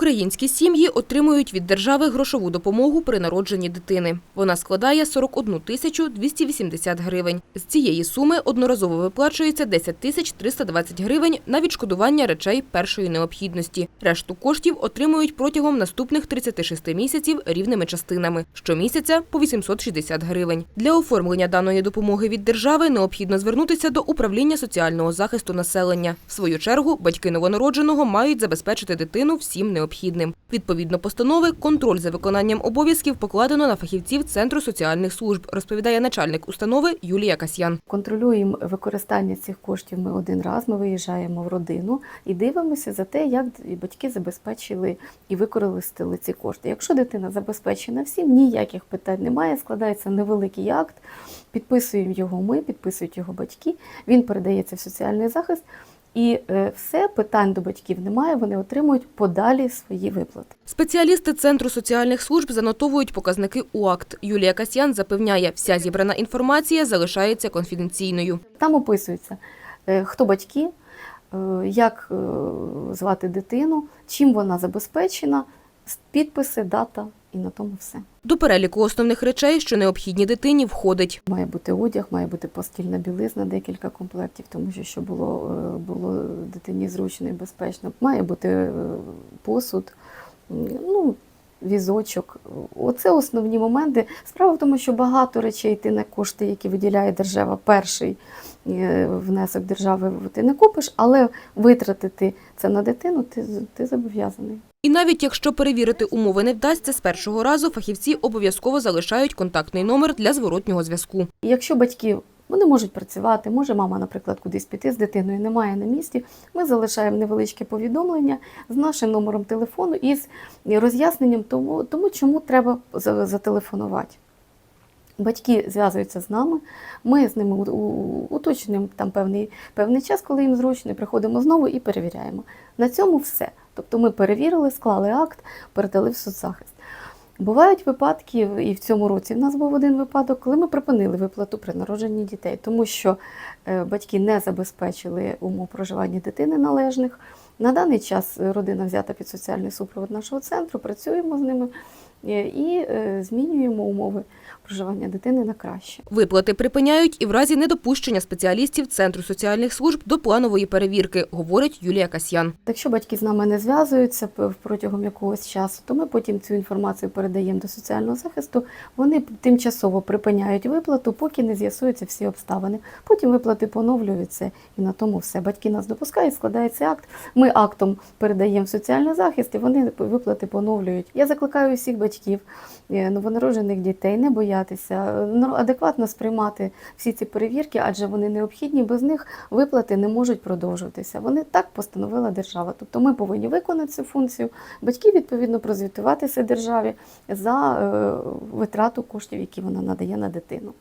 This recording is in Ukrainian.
Українські сім'ї отримують від держави грошову допомогу при народженні дитини. Вона складає 41 тисячу 280 гривень. З цієї суми одноразово виплачується 10 тисяч 320 гривень на відшкодування речей першої необхідності. Решту коштів отримують протягом наступних 36 місяців рівними частинами. Щомісяця по 860 гривень. Для оформлення даної допомоги від держави необхідно звернутися до управління соціального захисту населення. В свою чергу батьки новонародженого мають забезпечити дитину всім необхідним. Відповідно постанови, контроль за виконанням обов'язків покладено на фахівців Центру соціальних служб, розповідає начальник установи Юлія Касьян. Контролюємо використання цих коштів ми один раз. Ми виїжджаємо в родину і дивимося за те, як батьки забезпечили і використали ці кошти. Якщо дитина забезпечена всім, ніяких питань немає. Складається невеликий акт, підписуємо його ми, підписують його батьки. Він передається в соціальний захист. І е, все питань до батьків немає. Вони отримують подалі свої виплати. Спеціалісти Центру соціальних служб занотовують показники УАКТ. Юлія Касьян запевняє, вся зібрана інформація залишається конфіденційною. Там описується, е, хто батьки, е, як звати дитину, чим вона забезпечена, підписи, дата і на тому все. До переліку основних речей, що необхідні дитині, входить Має бути одяг, має бути постільна білизна, декілька комплектів, тому що щоб було, е, було дитині зручно і безпечно. Має бути е, посуд, ну, візочок. Оце основні моменти. Справа в тому, що багато речей ти на кошти, які виділяє держава, перший е, внесок держави ти не купиш, але витратити це на дитину ти, ти зобов'язаний. І навіть якщо перевірити умови не вдасться, з першого разу фахівці обов'язково залишають контактний номер для зворотнього зв'язку. Якщо батьки вони можуть працювати, може мама, наприклад, кудись піти з дитиною, немає на місці. Ми залишаємо невеличке повідомлення з нашим номером телефону і з роз'ясненням тому, тому чому треба за- зателефонувати. Батьки зв'язуються з нами, ми з ними уточнюємо там певний, певний час, коли їм зручно, приходимо знову і перевіряємо. На цьому все. Тобто ми перевірили, склали акт, передали в соцзахист. Бувають випадки, і в цьому році в нас був один випадок, коли ми припинили виплату при народженні дітей, тому що е, батьки не забезпечили умов проживання дитини належних. На даний час е, родина взята під соціальний супровод нашого центру, працюємо з ними і е, змінюємо умови проживання дитини на краще. Виплати припиняють і в разі недопущення спеціалістів Центру соціальних служб до планової перевірки, говорить Юлія Касьян. Якщо батьки з нами не зв'язуються протягом якогось часу, то ми потім цю інформацію передаємо до соціального захисту. Вони тимчасово припиняють виплату, поки не з'ясуються всі обставини. Потім виплати поновлюються і на тому все. Батьки нас допускають, складається акт. Ми актом передаємо в соціальний захист, і вони виплати поновлюють. Я закликаю всіх батьків е, новонароджених дітей не боятися, е, ну, адекватно сприймати всі ці перевірки, адже вони необхідні. Без них виплати не можуть продовжуватися. Вони так постановила держава. Тобто ми повинні виконати цю функцію. Батьки відповідно прозвітуватися державі за е, витрату коштів, які вона надає на дитину.